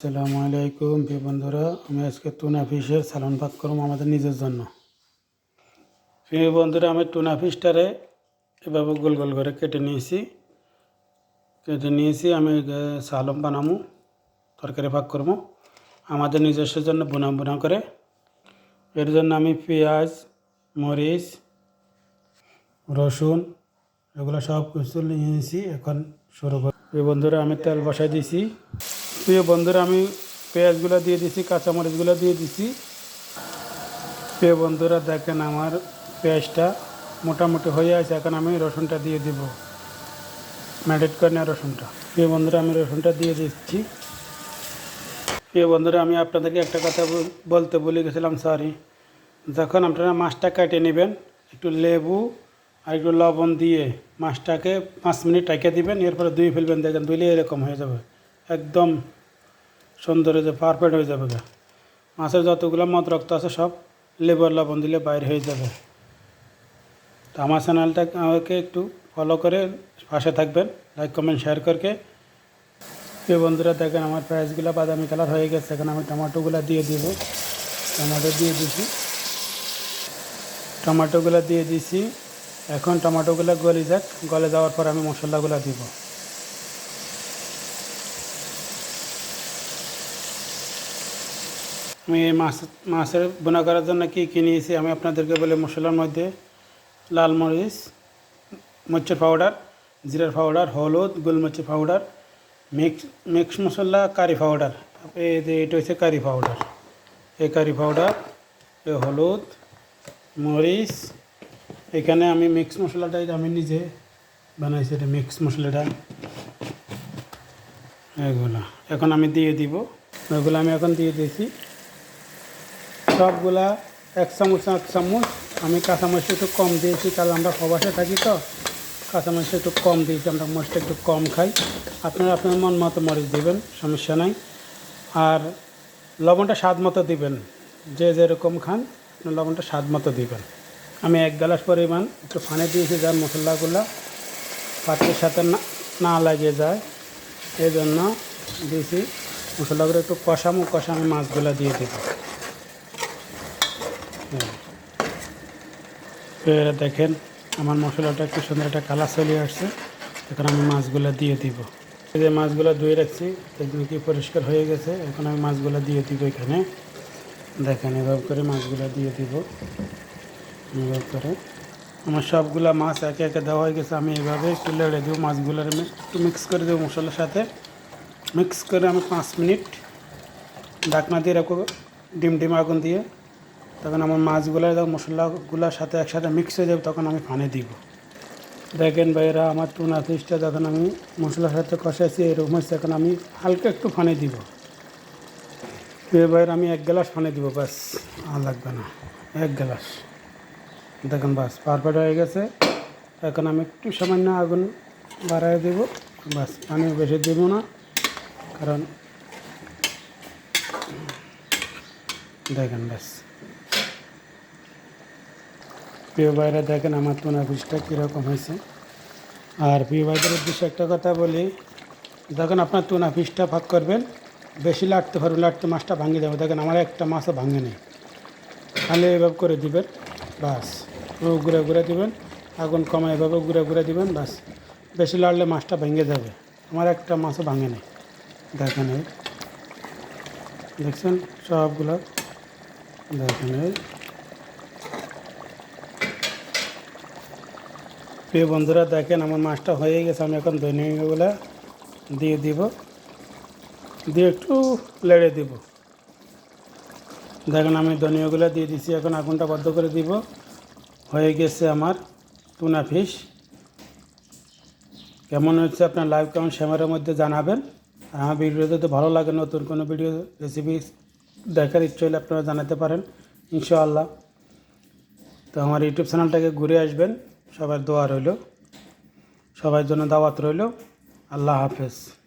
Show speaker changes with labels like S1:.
S1: আসসালামু আলাইকুম প্রিয় বন্ধুরা আমি আজকে টুনা ফিশের সালন ভাত করব আমাদের নিজের জন্য। প্রিয় বন্ধুরা আমি টুনা ফিশটারে এভাবে গোল গোল করে কেটে নিয়েছি। কেটে নিয়েছি আমি এ, সালম বানাবো তরকারি ভাগ করব আমাদের নিজস্ব জন্য বোনা বোনা করে। এর জন্য আমি পেঁয়াজ মরিচ রসুন এগুলো সব কিছু নিয়ে নিয়েছি এখন শুরু করি বন্ধুরা আমি তেল বসাই দিয়েছি। প্রিয় বন্ধুরা, আমি পেঁয়াজগুলো দিয়ে দিছি, কাঁচামরিচগুলো দিয়ে দিছি। প্রিয় বন্ধুরা, দেখেন আমার পেঁয়াজটা মোটামুটি হয়ে আছে। এখন আমি রসুনটা দিয়ে দিব। ম্যারিনেট করে নেওয়া রসুনটা। প্রিয় বন্ধুরা, আমি রসুনটা দিয়ে দিচ্ছি। প্রিয় বন্ধুরা, আমি আপনাদেরকে একটা কথা বলতে বলে গেছিলাম সরি যখন আপনারা মাছটা কেটে নেবেন, একটু লেবু আর একটু লবণ দিয়ে মাছটাকে পাঁচ মিনিট রেখে দিবেন, এরপরে ধুয়ে ফেলবেন। দেখেন ধুইলে এরকম হয়ে যাবে। একদম সুন্দর হয়ে যাবে পারফেক্ট হয়ে যাবে। মাছের যতগুলো মদ রক্ত আছে সব লেবু আর লবণ দিলে বাইরে হয়ে যাবে। তো আমার চ্যানেলটা আমাকে একটু ফলো করে পাশে থাকবেন লাইক কমেন্ট শেয়ার করকে। প্রিয় বন্ধুরা, দেখেন আমার প্রাইসগুলো বাদামি কালার হয়ে গেছে, এখন আমি টমেটোগুলো দিয়ে দিব। টমেটো দিয়ে দিছি। টমেটোগুলো দিয়ে দিছি। এখন টমেটোগুলো গলে যাক, গলে যাওয়ার পর আমি মশলাগুলো দিব। আমি এই মাছ, মাছের বোনা করার জন্য কী কী নিয়েছি আমি আপনাদেরকে বলি মশলার মধ্যে লাল মরিচ, মরিচের পাউডার জিরার পাউডার হলুদ, গোলমরিচের পাউডার মিক্স মিক্স মশলা কারি পাউডার এই যে এটা হচ্ছে কারি পাউডার এই কারি পাউডার এই হলুদ, মরিচ, এখানে আমি মিক্স মশলাটাই আমি নিজে বানাইছি এটা মিক্স মশলাটা। এগুলো। এখন আমি দিয়ে দিব। এগুলো আমি এখন দিয়ে দিয়েছি। সবগুলা এক চামচ এক চামচ। আমি কাঁচামরিচ একটু কম দিয়েছি কারণ আমরা প্রবাসে থাকি তো। কাঁচামরিচ একটু কম দিয়েছি, আমরা মরিচটা একটু কম খাই। আপনারা আপনার মন মতো মরিচ দিবেন, সমস্যা নাই। আর লবণটা স্বাদ মতো দিবেন। যে যেরকম খান আপনি লবণটা স্বাদ মতো দিবেন। আমি এক গ্লাস পরিমাণ একটু ফানে দিয়েছি, যার মশলাগুলো পাত্রের সাথে না না লাগে যায়। এই জন্য দিয়েছি, মশলাগুলো একটু কষামো কষা আমি মাছগুলো দিয়ে দেবো। তো এরা দেখেন, আমার মশলাটা একটু সুন্দর একটা কালার চলে আসছে। এখন আমি মাছগুলো দিয়ে দিব। এই যে মাছগুলো ধুয়ে রাখছি একদম কি পরিষ্কার হয়ে গেছে। এখন আমি মাছগুলো দিয়ে দিব এখানে। দেখেন, এভাবে করে মাছগুলো দিয়ে দিব। এভাবে করে। আমার সবগুলা মাছ একে একে দেওয়া হয়ে গেছে। আমি এভাবে একটু লেড়ে দেবো মাছগুলোর একটু মিক্স করে দেবো মশলার সাথে। মিক্স করে আমি পাঁচ মিনিট ঢাকনা দিয়ে রাখব, ডিম ডিম আগুন দিয়ে। তখন আমার মাছগুলো যখন মশলাগুলোর সাথে একসাথে মিক্স হয়ে যাবে, তখন আমি পানি দিব। দেখেন ভাইয়েরা, আমার টুনা ফিশটা যখন আমি মশলার সাথে কষাইছি এরকম হচ্ছে এখন আমি হালকা একটু পানি দিব। এ ভাইয়ের, আমি এক গ্লাস পানি দিব ব্যাস আর লাগবে না, এক গ্লাস। দেখেন, বাস, পারফেক্ট হয়ে গেছে। এখন আমি একটু সামান্য আগুন বাড়াই দেব, বাস পানি বেশি দেবো না, কারণ দেখেন ব্যাস প্রিয় ভাইরা, দেখেন আমার টুনা ফিশটা কীরকম হয়েছে। আর প্রিয় ভাইদের উদ্দেশ্যে একটা কথা বলি যখন আপনার টুনা ফিশটা ভাগ করবেন, বেশি লাটতে পারবে লাটতে মাছটা ভাঙে যাবে। দেখেন আমার একটা মাছও ভাঙে নেই। খালি এভাবে করে দিবেন, বাস। ঘুরে ঘুরে দিবেন, আগুন কমা এভাবে ঘুরে ঘুরে দিবেন, বাস। বেশি লাড়লে মাছটা ভেঙে যাবে। আমার একটা মাছও ভাঙে নেই। দেখেন দেখছেন সবগুলো? দেখেন প্রিয় বন্ধুরা, দেখেন আমার মাছটা হয়ে গেছে, আমি এখন দৈনিকগুলো দিয়ে দিব। দিয়ে একটু লেড়ে দিব। দেখেন আমি ধনিয়াগুলো দিয়ে দিছি, এখন আগুনটা বদ্ধ করে দিব। হয়ে গেছে আমার টুনা ফিশ। কেমন হচ্ছে আপনার লাইভ কেমন শ্যামারের মধ্যে জানাবেন। আর আমার ভিডিও যদি ভালো লাগে, নতুন কোনো ভিডিও রেসিপি দেখার ইচ্ছে হলে আপনারা জানাতে পারেন, ইনশাআল্লাহ। তো আমার ইউটিউব চ্যানেলটাকে ঘুরে আসবেন। সবার দোয়া রইল। সবার জন্য দাওয়াত রইল। আল্লাহ হাফেজ।